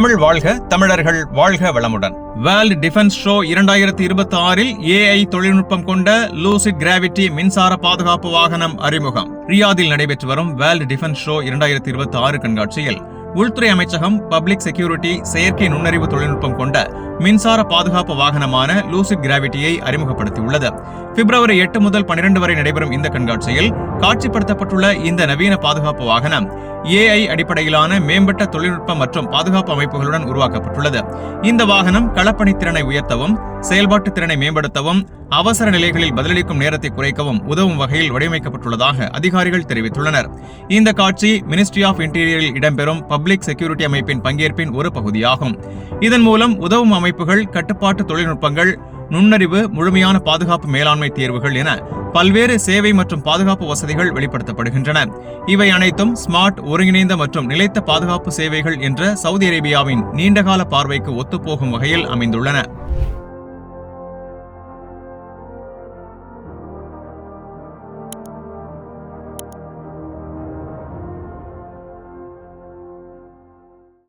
தமிழ் வாழ்க தமிழர்கள் வாழ்க வளமுடன். வேர்ல்ட் டிஃபென்ஸ் ஷோ இரண்டாயிரத்தி இருபத்தி ஆறில் ஏஐ தொழில்நுட்பம் கொண்ட லூசிட் கிராவிட்டி மின்சார பாதுகாப்பு வாகனம் அறிமுகம். ரியாதில் நடைபெற்று வரும் வேர்ல்ட் டிஃபென்ஸ் ஷோ இரண்டாயிரத்தி இருபத்தி ஆறு கண்காட்சியில் உள்துறை அமைச்சகம் பப்ளிக் செக்யூரிட்டி செயற்கை நுண்ணறிவு தொழில்நுட்பம் கொண்ட மின்சார பாதுகாப்பு வாகனமான லூசிட் கிராவிட்டியை அறிமுகப்படுத்தியுள்ளது. பிப்ரவரி எட்டு முதல் பனிரெண்டு வரை நடைபெறும் இந்த கண்காட்சியில் காட்சிப்படுத்தப்பட்டுள்ள இந்த நவீன பாதுகாப்பு வாகனம் ஏஐ அடிப்படையிலான மேம்பட்ட தொழில்நுட்பம் மற்றும் பாதுகாப்பு அமைப்புகளுடன் உருவாக்கப்பட்டுள்ளது. இந்த வாகனம் களப்பணித்திறனை உயர்த்தவும் செயல்பாட்டு திறனை மேம்படுத்தவும் அவசர நிலைகளில் பதிலளிக்கும் நேரத்தை குறைக்கவும் உதவும் வகையில் வடிவமைக்கப்பட்டுள்ளதாக அதிகாரிகள் தெரிவித்துள்ளனர். இந்த காட்சி மினிஸ்ட்ரி ஆஃப் இன்டீரியரில் இடம்பெறும் பப்ளிக் செக்யூரிட்டி அமைப்பின் பங்கேற்பின் ஒரு பகுதியாகும். இதன் மூலம் உதவும் அமைப்புகள் கட்டுப்பாட்டு தொழில்நுட்பங்கள் நுண்ணறிவு முழுமையான பாதுகாப்பு மேலாண்மை தேர்வுகள் என பல்வேறு சேவை மற்றும் பாதுகாப்பு வசதிகள் வெளிப்படுத்தப்படுகின்றன. இவை அனைத்தும் ஸ்மார்ட் ஒருங்கிணைந்த மற்றும் நிலைத்த பாதுகாப்பு சேவைகள் என்ற சவுதி அரேபியாவின் நீண்டகால பார்வைக்கு ஒத்துப்போகும் வகையில் அமைந்துள்ளன.